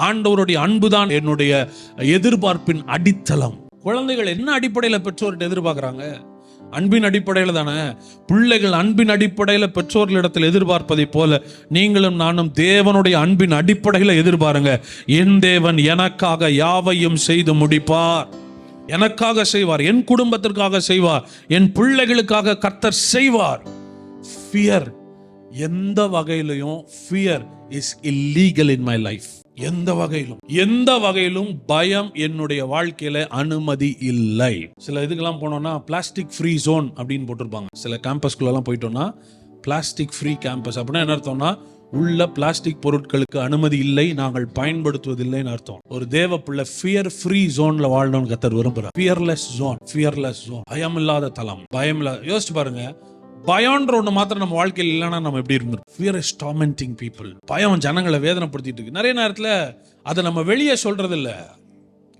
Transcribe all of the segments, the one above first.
ஆண்டவருடைய அன்புதான் என்னுடைய எதிர்பார்ப்பின் அடித்தளம். குழந்தைகள் என்ன அடிப்படையில் பெற்றோர்கிட்ட எதிர்பார்க்குறாங்க? அன்பின் அடிப்படையில் தானே? பிள்ளைகள் அன்பின் அடிப்படையில் பெற்றோர்களிடத்தில் எதிர்பார்ப்பதை போல நீங்களும் நானும் தேவனுடைய அன்பின் அடிப்படையில் எதிர்பாருங்க. என் தேவன் எனக்காக யாவையும் செய்து முடிப்பார். எனக்காக செய்வார். என் குடும்பத்திற்காக செய்வார். என் பிள்ளைகளுக்காக கர்த்தர் செய்வார். ஃபியர் எந்த வகையிலையும் fear is illegal in my life எந்த வகையிலும் எந்த வகையிலும் பயம் என்னுடைய வாழ்க்கையில அனுமதி இல்லை. சில இதுக்கெல்லாம் போனோம்னா பிளாஸ்டிக் ஃப்ரீ ஜோன் அப்படின்னு போட்டிருப்பாங்க. சில கேம்பஸ்குள்ளெல்லாம் போயிட்டோம்னா பிளாஸ்டிக் ஃப்ரீ கேம்பஸ் அப்படின்னா என்ன அர்த்தம்னா உள்ள பிளாஸ்டிக் பொருட்களுக்கு அனுமதி இல்லை நாங்கள் பயன்படுத்துவதில்லைன்னு அர்த்தம். ஒரு தேவ பிள்ளை ஃபியர் ஃப்ரீ ஜோன்ல வாழணும்னு கத்தர் விரும்புறார். ஃபியர்லெஸ் ஜோன் ஃபியர்லெஸ் ஜோன் பயம் இல்லாத தலம் பயம் இல்லாத யோசிச்சு பாருங்க. பயம்ன்ற ஒண்ணு மாத்திரம் நம்ம வாழ்க்கையில் இல்லைன்னா நம்ம எப்படி இருந்தோம் ஃபியர் இஸ் டாமெண்டிங் பீப்புள் பயம் ஜனங்களை வேதனைப்படுத்திட்டு இருக்கு. நிறைய நேரத்துல அதை நம்ம வெளியே சொல்றது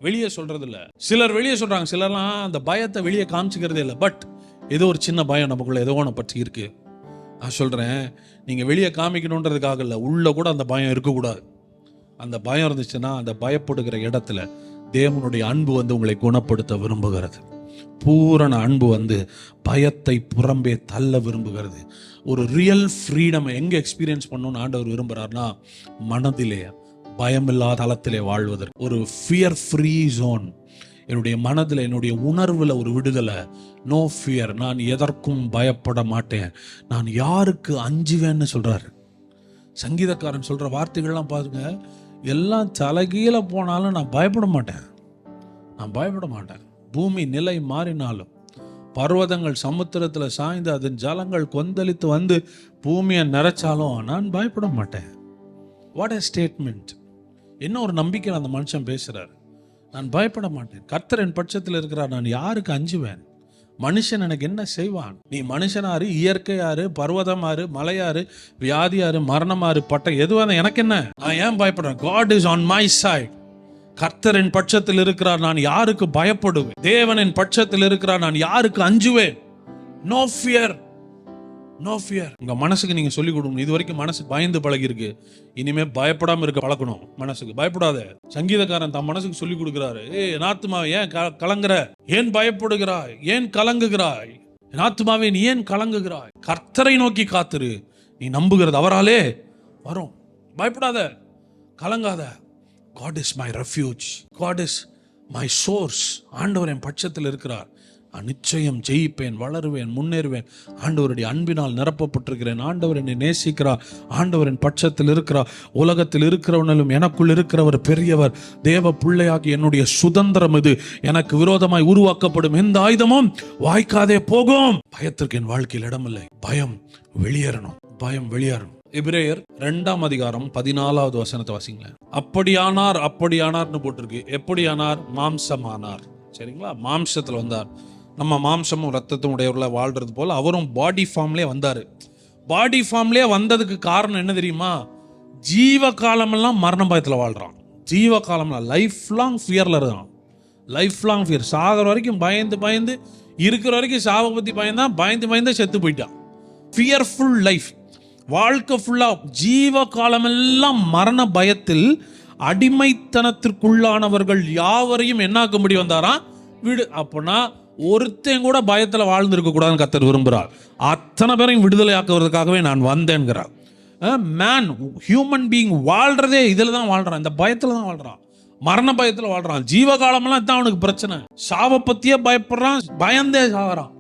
வெளியே சொல்றது சிலர் வெளியே சொல்றாங்க. சிலர்லாம் அந்த பயத்தை வெளியே காமிச்சிக்கிறதே இல்லை. பட் ஏதோ ஒரு சின்ன பயம் நமக்குள்ள ஏதோ ஒன்று பற்றி இருக்கு. நான் சொல்றேன் நீங்க வெளியே காமிக்கணுன்றதுக்காக இல்லை. உள்ள கூட அந்த பயம் இருக்கக்கூடாது. அந்த பயம் இருந்துச்சுன்னா அந்த பயப்படுகிற இடத்துல தேவனுடைய அன்பு வந்து உங்களை குணப்படுத்த விரும்புகிறது. பூரண அன்பு வந்து பயத்தை புறம்பே தள்ள விரும்புகிறது. ஒரு ரியல் ஃப்ரீடம் எங்கே எக்ஸ்பீரியன்ஸ் பண்ணணும்னு ஆண்டவர் விரும்புகிறார்னா மனதிலே பயமில்லாத தளத்திலே வாழ்வதற்கு. ஒரு ஃபியர் ஃப்ரீ ஜோன் என்னுடைய மனதில் என்னுடைய உணர்வில் ஒரு விடுதலை. நோ ஃபியர் நான் எதற்கும் பயப்பட மாட்டேன். நான் யாருக்கு அஞ்சுவேன்னு சொல்கிறாரு சங்கீதக்காரன் சொல்கிற வார்த்தைகள்லாம் பாருங்க எல்லாம் தலைகீழ போனாலும் நான் பயப்பட மாட்டேன். நான் பயப்பட மாட்டேன். பூமி நிலை மாறினாலும் பர்வதங்கள் சமுத்திரத்தில் சாய்ந்து அதன் ஜலங்கள் கொந்தளித்து வந்து பூமியை நிறைச்சாலும் நான் பயப்பட மாட்டேன். வாட் ஏ ஸ்டேட்மெண்ட் என்ன ஒரு நம்பிக்கை அந்த மனுஷன் பேசுகிறாரு நான் பயப்பட மாட்டேன். கர்த்தர் என் பட்சத்தில் இருக்கிறார். நான் யாருக்கு அஞ்சுவேன்? மனுஷன் எனக்கு என்ன செய்வான்? நீ மனுஷனாரு இயற்கையாரு பர்வதமாரு மலையாரு வியாதியாரு மரணமாறு பட்டம் எதுவாக எனக்கு என்ன? நான் ஏன் பயப்படுறேன்? God is on my side கர்த்தரின் பட்சத்தில் இருக்கிறார் நான் யாருக்கு பயப்படுவேன்? தேவனின் பட்சத்தில் இருக்கிறார் நான் யாருக்கு அஞ்சுவேன்? நோ ஃபியர் நோ ஃபியர் உங்க மனசுக்கு நீங்க சொல்லி கொடுக்கணும். இது வரைக்கும் மனசு பயந்து பழகி இருக்கு இனிமே பயப்படாம இருக்க பழக்கணும் மனசுக்கு. பயப்படாத. சங்கீதக்காரன் தன் மனசுக்கு சொல்லி கொடுக்கிறாரு. ஏ நாத்துமா ஏன் க- கலங்குற? ஏன் பயப்படுகிறாய்? ஏன் கலங்குகிறாய்? நாத்துமாவே நீ ஏன் கலங்குகிறாய்? கர்த்தரை நோக்கி காத்துரு. நீ நம்புகிறது அவராலே வரும். பயப்படாத. கலங்காத. God is my refuge God is my source ஆண்டவர் என் பட்சத்தில் இருக்கிறார். நான் நிச்சயம் ஜெயிப்பேன் வளருவேன் முன்னேறுவேன். ஆண்டவருடைய அன்பினால் நிரப்பப்பட்டிருக்கிறேன். ஆண்டவர் என்னை நேசிக்கிறார். ஆண்டவரின் பட்சத்தில் இருக்கிறார். உலகத்தில் இருக்கிறவனிலும் எனக்குள் இருக்கிறவர் பெரியவர். தேவ பிள்ளையாகி என்னுடைய சுதந்திரம் இது. எனக்கு விரோதமாய் உருவாக்கப்படும் எந்த ஆயுதமும் வாய்க்காதே போகும். பயத்திற்கு என் வாழ்க்கையில் இடமில்லை. பயம் வெளியேறணும். பயம் வெளியேறணும். இப்ரேயர் ரெண்டாம் அதிகாரம் பதினாலாவது வசனத்தை வாசிங்களேன். அப்படியானார் அப்படியானார்னு போட்டிருக்கு. எப்படியானார்? மாம்சமானார். சரிங்களா? மாம்சத்தில் வந்தார். நம்ம மாம்சமும் ரத்தத்தும் உடையவர்களை வாழ்கிறது போல் அவரும் பாடி ஃபார்ம்லேயே வந்தார். பாடி ஃபார்ம்லேயே வந்ததுக்கு காரணம் என்ன தெரியுமா? ஜீவ காலமெல்லாம் மரண பயத்தில் வாழ்கிறான் ஜீவ காலம்லாம் லைஃப் லாங் ஃபியரில் இருக்கான் லைஃப் லாங் ஃபியர் சாகிற வரைக்கும் பயந்து பயந்து இருக்கிற வரைக்கும் சாவை பற்றி பயந்தான் பயந்து பயந்து செத்து போயிட்டான். ஃபியர்ஃபுல் லைஃப் வாழ்க்கை ஃபுல்லாக ஜீவ காலமெல்லாம் மரண பயத்தில் அடிமைத்தனத்திற்குள்ளானவர்கள் யாவரையும் என்னாக்கும்படி வந்தாராம் விடு. அப்போனா ஒருத்தன் கூட பயத்தில் வாழ்ந்திருக்க கூடாதுன்னு கத்தர் விரும்புகிறார். அத்தனை பேரையும் விடுதலையாக்குவதற்காகவே நான் வந்தேன்கிறார். மேன் ஹியூமன் பீயிங் வாழ்றதே இதில் தான் வாழ்றான். இந்த பயத்தில் தான் வாழ்றான். மரண பயத்தில் வாழ்றான். ஜீவ காலமெல்லாம் இதான் அவனுக்கு பிரச்சனை. சாவை பற்றியே பயப்படுறான் பயந்தே சாகிறான்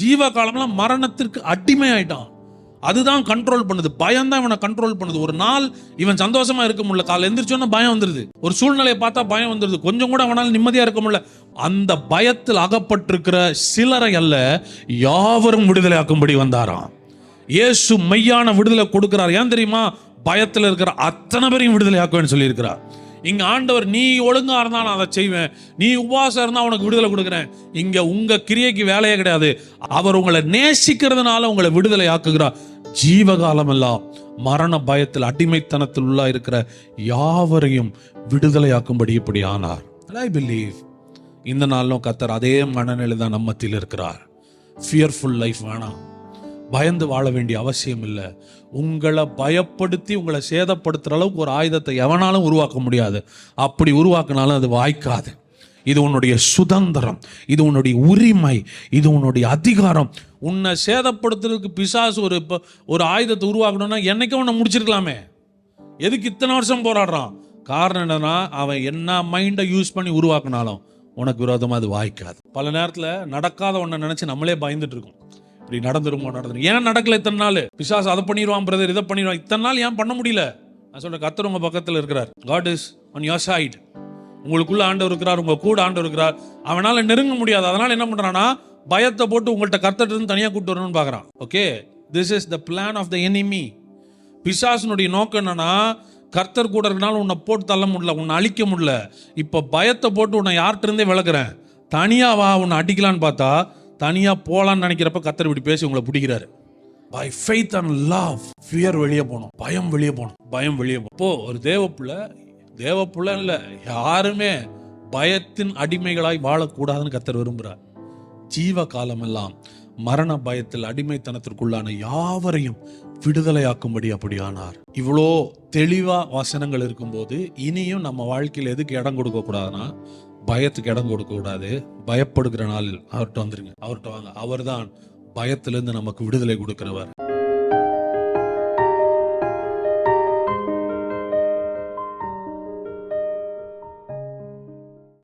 ஜீவ காலம்லாம் மரணத்திற்கு அடிமை ஆயிட்டான் அதுதான் கண்ட்ரோல் பண்ணுது. பயம் தான் இவனை கண்ட்ரோல் பண்ணுது. ஒரு நாள் இவன் சந்தோஷமா இருக்க முடியல. காலை எந்திரிச்சோன்னா பயம் வந்துருது. ஒரு சூழ்நிலையை பார்த்தா பயம் வந்துருது. கொஞ்சம் கூட அவனால் நிம்மதியா இருக்க முடியல. அந்த பயத்தில் அகப்பட்டிருக்கிற சிலரை அல்ல யாவரும் விடுதலையாக்கும்படி வந்தாராம். இயேசு மெய்யான விடுதலை கொடுக்கிறார். ஏன் தெரியுமா? பயத்தில் இருக்கிற அத்தனை பேரையும் விடுதலை ஆக்குவேன்னு சொல்லியிருக்கிறார். இங்க ஆண்டவர் நீ ஒழுங்கா இருந்தா நான் அதை செய்வேன். நீ உபவாசம் இருந்தா உனக்கு விடுதலை கொடுக்குறேன். இங்க உங்க கிரியைக்கு வேலையே கிடையாது. அவர் உங்களை நேசிக்கிறதுனால உங்களை விடுதலை ஆக்குகிறார். ஜீவகாலம் எல்லாம் மரண பயத்தில் அடிமைத்தனத்தில் உள்ளா இருக்கிற யாவரையும் விடுதலையாக்கும்படி இப்படி ஆனார் ஐ பிலீவ் இந்த நாளும் கத்தர் அதே மனநிலை தான் நம்மத்தில் இருக்கிறார். ஃபியர்ஃபுல் லைஃப் வேணாம். பயந்து வாழ வேண்டிய அவசியம் இல்லை. உங்களை பயப்படுத்தி உங்களை சேதப்படுத்துகிற அளவுக்கு ஒரு ஆயுதத்தை எவனாலும் உருவாக்க முடியாது. அப்படி உருவாக்கினாலும் அது வாய்க்காது. இது உன்னுடைய சுதந்திரம் இது உன்னுடைய உரிமை இது உன்னுடைய அதிகாரம். உன்னை சேதப்படுத்துறதுக்கு பிசாசு ஒரு இப்போ ஒரு ஆயுதத்தை உருவாக்கணும்னா என்னைக்கும் உன்னை முடிச்சிருக்கலாமே. எதுக்கு இத்தனை வருஷம் போராடுறான்? காரணம் என்னன்னா அவன் என்ன மைண்டை யூஸ் பண்ணி உருவாக்கினாலும் உனக்கு விரோதமாக அது வாய்க்காது. பல நேரத்தில் நடக்காத ஒன்றை நினச்சி நம்மளே பயந்துட்டு இருக்கோம். இப்படி நடந்துருமோ நடந்துரும் ஏன் நடக்கல இத்தனை நாள்? பிசாசு அதை பண்ணிடுவான் பிரதர் இதை பண்ணிடுவான் இத்தனை நாள் ஏன் பண்ண முடியல? நான் சொல்கிறேன் கத்தர் உங்கள் பக்கத்தில் இருக்கிறார். God is on your side உங்களுக்குள்ள ஆண்டவர் இருக்கிறார் உங்க கூட ஆண்டவர் இருக்கிறார். அவனால நெருங்க முடியாது. அதனால என்ன பண்றானா பயத்தை போட்டு உங்கள்கிட்ட கர்த்தட்டு இருந்து தனியாக கூட்டு வரணும்னு பார்க்குறான். Okay this is the plan of the enemy பிசாசனுடைய நோக்கம் என்னன்னா கர்த்தர் கூட இருக்கனால உன்னை போட்டு தள்ள முடியல உன்னை அழிக்க முடியல. இப்போ பயத்தை போட்டு உன்னை யார்கிட்ட இருந்தே விளக்குறேன். தனியா வா உன்னை அடிக்கலான்னு பார்த்தா தனியா போலான்னு நினைக்கிறப்ப கர்த்தர் இப்படி பேசி உங்களை பிடிக்கிறாரு. By faith and love fear வெளியே போகணும். பயம் வெளியே போகணும். பயம் வெளியே போகணும் இப்போ ஒரு தேவப்புள்ள தேவ இல்லை யாருமே பயத்தின் அடிமைகளாய் வாழக்கூடாதுன்னு கத்தர் விரும்புகிறார் ஜீவ காலமெல்லாம் மரண பயத்தில் அடிமைத்தனத்திற்குள்ளான யாவரையும் விடுதலையாக்கும்படி அப்படியானார். இவ்வளோ தெளிவா வசனங்கள் இருக்கும்போது இனியும் நம்ம வாழ்க்கையில் எதுக்கு இடம் கொடுக்க கூடாதுன்னா பயத்துக்கு இடம் கொடுக்க கூடாது. பயப்படுகிற நாளில் அவர்கிட்ட வந்துருங்க. அவர்கிட்ட வாங்க. அவர்தான் பயத்திலிருந்து நமக்கு விடுதலை கொடுக்கிறவர்.